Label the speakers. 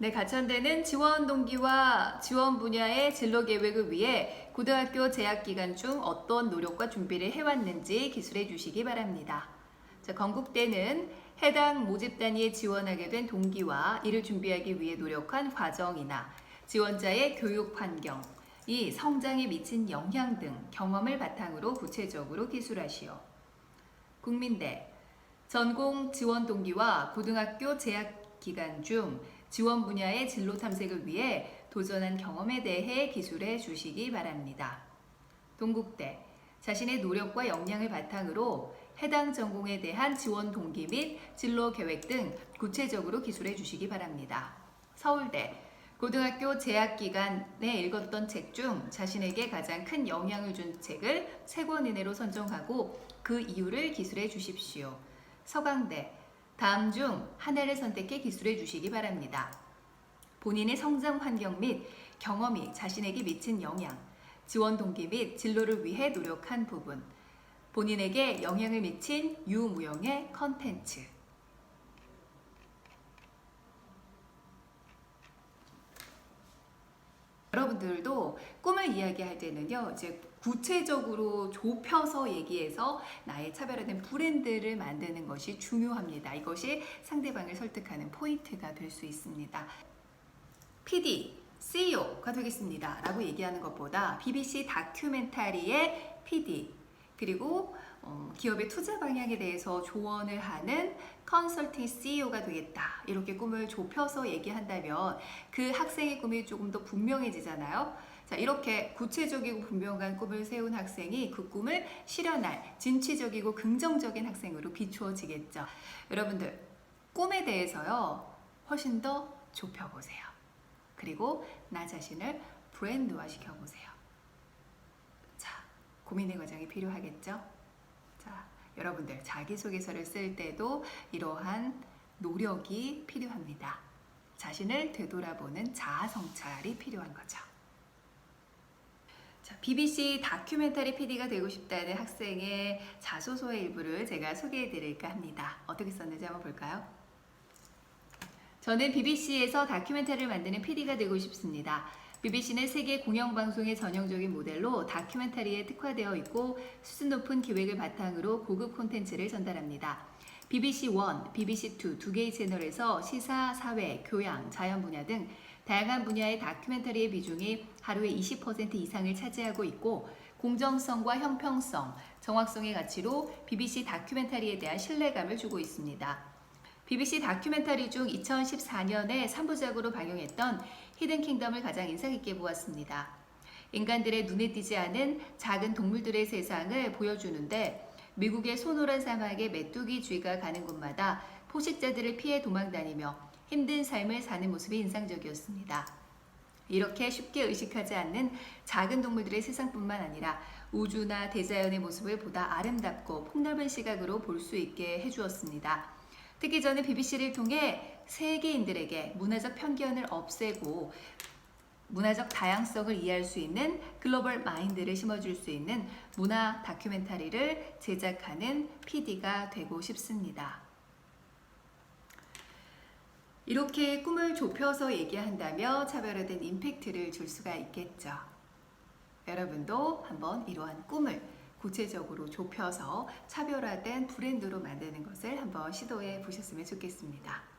Speaker 1: 네, 가천대는 지원 동기와 지원 분야의 진로 계획을 위해 고등학교 재학 기간 중 어떤 노력과 준비를 해왔는지 기술해 주시기 바랍니다. 자, 건국대는 해당 모집 단위에 지원하게 된 동기와 이를 준비하기 위해 노력한 과정이나 지원자의 교육 환경, 이 성장에 미친 영향 등 경험을 바탕으로 구체적으로 기술하시오. 국민대 전공 지원 동기와 고등학교 재학 기간 중 지원 분야의 진로 탐색을 위해 도전한 경험에 대해 기술해 주시기 바랍니다. 동국대 자신의 노력과 역량을 바탕으로 해당 전공에 대한 지원 동기 및 진로 계획 등 구체적으로 기술해 주시기 바랍니다. 서울대 고등학교 재학 기간에 읽었던 책 중 자신에게 가장 큰 영향을 준 책을 세 권 이내로 선정하고 그 이유를 기술해 주십시오. 서강대 다음 중 하나를 선택해 기술해 주시기 바랍니다. 본인의 성장 환경 및 경험이 자신에게 미친 영향, 지원 동기 및 진로를 위해 노력한 부분, 본인에게 영향을 미친 유무형의 컨텐츠. 여러분들도 꿈을 이야기할 때는요, 이제 구체적으로 좁혀서 얘기해서 나의 차별화된 브랜드를 만드는 것이 중요합니다. 이것이 상대방을 설득하는 포인트가 될 수 있습니다. PD, CEO가 되겠습니다. 라고 얘기하는 것보다 BBC 다큐멘터리의 PD, 그리고 어, 기업의 투자 방향에 대해서 조언을 하는 컨설팅 CEO가 되겠다. 이렇게 꿈을 좁혀서 얘기한다면 그 학생의 꿈이 조금 더 분명해지잖아요. 자, 이렇게 구체적이고 분명한 꿈을 세운 학생이 그 꿈을 실현할 진취적이고 긍정적인 학생으로 비추어지겠죠. 여러분들, 꿈에 대해서요, 훨씬 더 좁혀보세요. 그리고 나 자신을 브랜드화 시켜보세요. 자, 고민의 과정이 필요하겠죠? 자, 여러분들 자기소개서를 쓸 때도 이러한 노력이 필요합니다. 자신을 되돌아보는 자아 성찰이 필요한 거죠. 자, BBC 다큐멘터리 PD가 되고 싶다는 학생의 자소서의 일부를 제가 소개해 드릴까 합니다. 어떻게 썼는지 한번 볼까요? 저는 BBC에서 다큐멘터리를 만드는 PD가 되고 싶습니다. BBC는 세계 공영방송의 전형적인 모델로 다큐멘터리에 특화되어 있고 수준 높은 기획을 바탕으로 고급 콘텐츠를 전달합니다. BBC 1, BBC 2 두 개의 채널에서 시사, 사회, 교양, 자연 분야 등 다양한 분야의 다큐멘터리의 비중이 하루에 20% 이상을 차지하고 있고 공정성과 형평성, 정확성의 가치로 BBC 다큐멘터리에 대한 신뢰감을 주고 있습니다. BBC 다큐멘터리 중 2014년에 3부작으로 방영했던 히든 킹덤을 가장 인상 깊게 보았습니다. 인간들의 눈에 띄지 않은 작은 동물들의 세상을 보여주는데 미국의 소노란 사막에 메뚜기 쥐가 가는 곳마다 포식자들을 피해 도망다니며 힘든 삶을 사는 모습이 인상적이었습니다. 이렇게 쉽게 의식하지 않는 작은 동물들의 세상뿐만 아니라 우주나 대자연의 모습을 보다 아름답고 폭넓은 시각으로 볼 수 있게 해주었습니다. 특히 저는 BBC를 통해 세계인들에게 문화적 편견을 없애고 문화적 다양성을 이해할 수 있는 글로벌 마인드를 심어줄 수 있는 문화 다큐멘터리를 제작하는 PD가 되고 싶습니다. 이렇게 꿈을 좁혀서 얘기한다며 차별화된 임팩트를 줄 수가 있겠죠. 여러분도 한번 이러한 꿈을 구체적으로 좁혀서 차별화된 브랜드로 만드는 것을 한번 시도해 보셨으면 좋겠습니다.